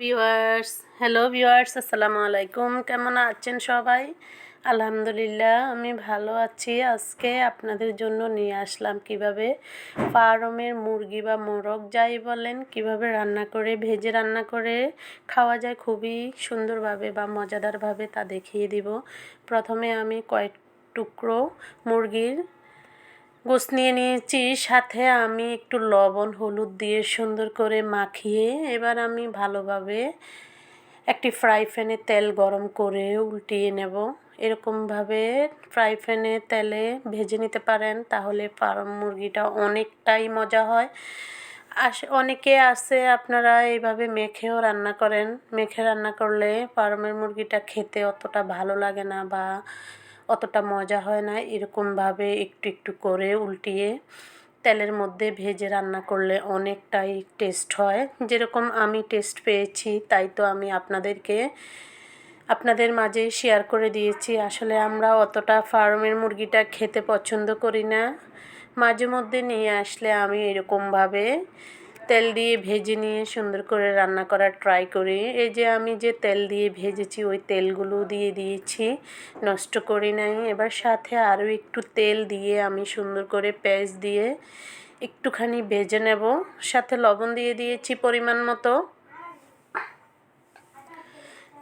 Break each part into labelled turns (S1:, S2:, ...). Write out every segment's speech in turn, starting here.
S1: Viewers, hello viewers, আসসালামু আলাইকুম। কেমন আছেন সবাই? আলহামদুলিল্লাহ, আমি ভালো আছি। আজকে আপনাদের জন্য নিয়ে আসলাম কীভাবে ফার্মের মুরগি বা মোরগ যাই বলেন, কীভাবে রান্না করে, ভেজে রান্না করে খাওয়া যায়, খুবই সুন্দরভাবে বা মজাদারভাবে তা দেখিয়ে দিব। প্রথমে আমি কয়েক টুকরো মুরগির গোস নিয়ে নিয়েছি, সাথে আমি একটু লবণ, হলুদ দিয়ে সুন্দর করে মাখিয়ে এবার আমি ভালোভাবে একটি ফ্রাই প্যানে তেল গরম করে উল্টিয়ে নেব। এরকমভাবে ফ্রাই প্যানে তেলে ভেজে নিতে পারেন, তাহলে ফার্ম মুরগিটা অনেকটাই মজা হয়। আস, অনেকে আছে, আপনারা এইভাবে মেখেও রান্না করেন। মেখে রান্না করলে ফার্মের মুরগিটা খেতে অতটা ভালো লাগে না বা অতটা মজা হয় না, এরকমভাবে একটু একটু করে উল্টিয়ে তেলের মধ্যে ভেজে রান্না করলে অনেকটাই টেস্ট হয়। যেরকম আমি টেস্ট পেয়েছি, তাই তো আমি আপনাদেরকে, আপনাদের মাঝে শেয়ার করে দিয়েছি। আসলে আমরা অতটা ফার্মের মুরগিটা খেতে পছন্দ করি না। মাঝে মধ্যে নিয়ে আসলে আমি এরকমভাবে তেল দিয়ে ভেজে নিয়ে সুন্দর করে রান্না করার ট্রাই করি। এই যে আমি যে তেল দিয়ে ভেজেছি, ওই তেলগুলো দিয়ে দিয়েছি, নষ্ট করি নাই। এবার সাথে আরও একটু তেল দিয়ে আমি সুন্দর করে পেঁয়াজ দিয়ে একটুখানি ভেজে নেব। সাথে লবণ দিয়ে দিয়েছি পরিমাণ মতো।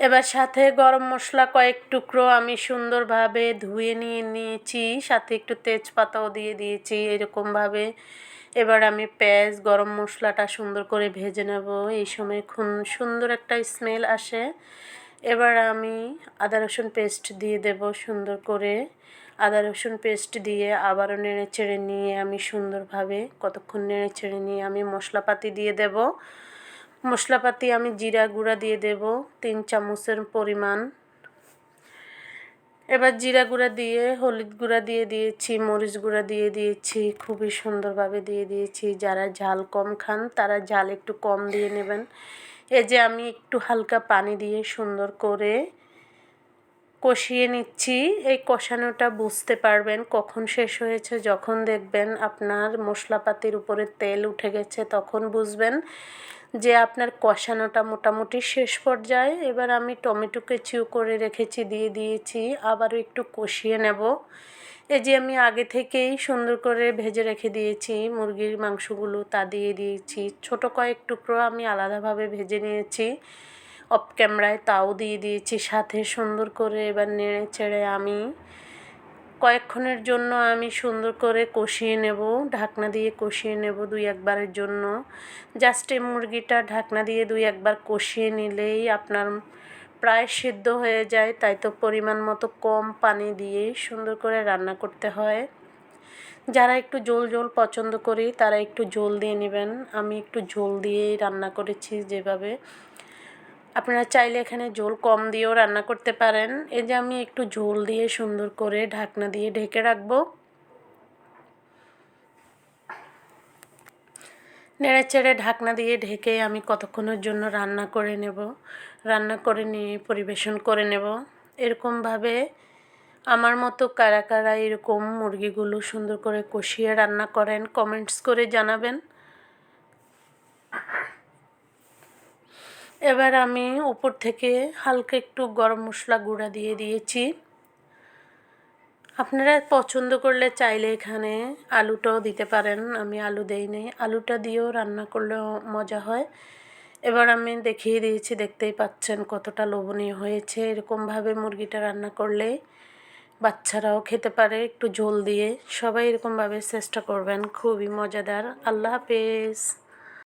S1: এবার সাথে গরম মশলা কয়েক টুকরো আমি সুন্দরভাবে ধুয়ে নিয়ে নিয়েছি। সাথে একটু তেজপাতাও দিয়ে দিয়েছি এরকমভাবে। এবার আমি পেঁয়াজ, গরম মশলাটা সুন্দর করে ভেজে নেব। এই সময় খুন, সুন্দর একটা স্মেল আসে। এবার আমি আদা, রসুন পেস্ট দিয়ে দেব সুন্দর করে। আদা, রসুন পেস্ট দিয়ে আবারও নেড়ে চেড়ে নিয়ে আমি সুন্দরভাবে কতক্ষণ নেড়ে চেড়ে নিয়ে আমি মশলাপাতি দিয়ে দেব। মশলাপাতি আমি জিরা গুঁড়া দিয়ে দেব, তিন চামচের পরিমাণ। এবার জিরা গুঁড়া দিয়ে, হলুদ গুঁড়া দিয়ে দিয়েছি, মরিচ গুঁড়া দিয়ে দিয়েছি, খুবই সুন্দরভাবে দিয়ে দিয়েছি। যারা ঝাল কম খান, তারা ঝাল একটু কম দিয়ে নেবেন। এই যে আমি একটু হালকা পানি দিয়ে সুন্দর করে কষিয়ে নিচ্ছি। এই কষানোটা বুঝতে পারবেন কখন শেষ হয়েছে। যখন দেখবেন আপনার মশলাপাতির উপরে তেল উঠে গেছে, তখন বুঝবেন। যে আপনার কষানোটা মোটামুটি শেষ পর্যায়ে। এবার আমি টমেটো কেচিও করে রেখেছি, দিয়ে দিয়েছি। আবারও একটু কষিয়ে নেব। এই যে আমি আগে থেকেই সুন্দর করে ভেজে রেখে দিয়েছি মুরগির মাংসগুলো, তা দিয়ে দিয়েছি। ছোট কয়েক টুকরো আমি আলাদাভাবে ভেজে নিয়েছি। অফ ক্যামেরায় তাও দিয়ে দিয়েছি। সাথে সুন্দর করে এবার নেড়ে চেড়ে আমি কয়েকক্ষণের জন্য আমি সুন্দর করে কষিয়ে নেব, ঢাকনা দিয়ে কষিয়ে নেব দুই একবারের জন্য। জাস্ট এই মুরগিটা ঢাকনা দিয়ে দুই একবার কষিয়ে নিলেই আপনার প্রায় সিদ্ধ হয়ে যায়, তাই তো পরিমাণ মতো কম পানি দিয়ে সুন্দর করে রান্না করতে হয়। যারা একটু ঝোল ঝোল পছন্দ করি, তারা একটু ঝোল দিয়ে নেবেন। আমি একটু ঝোল দিয়েই রান্না করেছি যেভাবে। আপনারা চাইলে এখানে ঝোল কম দিয়েও রান্না করতে পারেন। এই যে আমি একটু ঝোল দিয়ে সুন্দর করে ঢাকনা দিয়ে ঢেকে রাখব। নেড়ে চেড়ে ঢাকনা দিয়ে ঢেকে আমি কতক্ষণের জন্য রান্না করে নেব, রান্না করে নিয়ে পরিবেশন করে নেব। এরকমভাবে আমার মতো কারা কারা এরকম মুরগিগুলো সুন্দর করে কষিয়ে রান্না করেন, কমেন্টস করে জানাবেন। এবার আমি উপর থেকে হালকা একটু গরম মশলা গুঁড়া দিয়ে দিয়েছি। আপনারা পছন্দ করলে চাইলে এখানে আলুটাও দিতে পারেন, আমি আলু দেই নেই। আলুটা দিয়েও রান্না করলেও মজা হয়। এবার আমি দেখিয়ে দিয়েছি, দেখতেই পাচ্ছেন কতটা লোভনীয় হয়েছে। এরকমভাবে মুরগিটা রান্না করলে বাচ্চারাও খেতে পারে একটু ঝোল দিয়ে। সবাই এরকমভাবে চেষ্টা করবেন, খুবই মজাদার। আল্লাহ হাফেজ।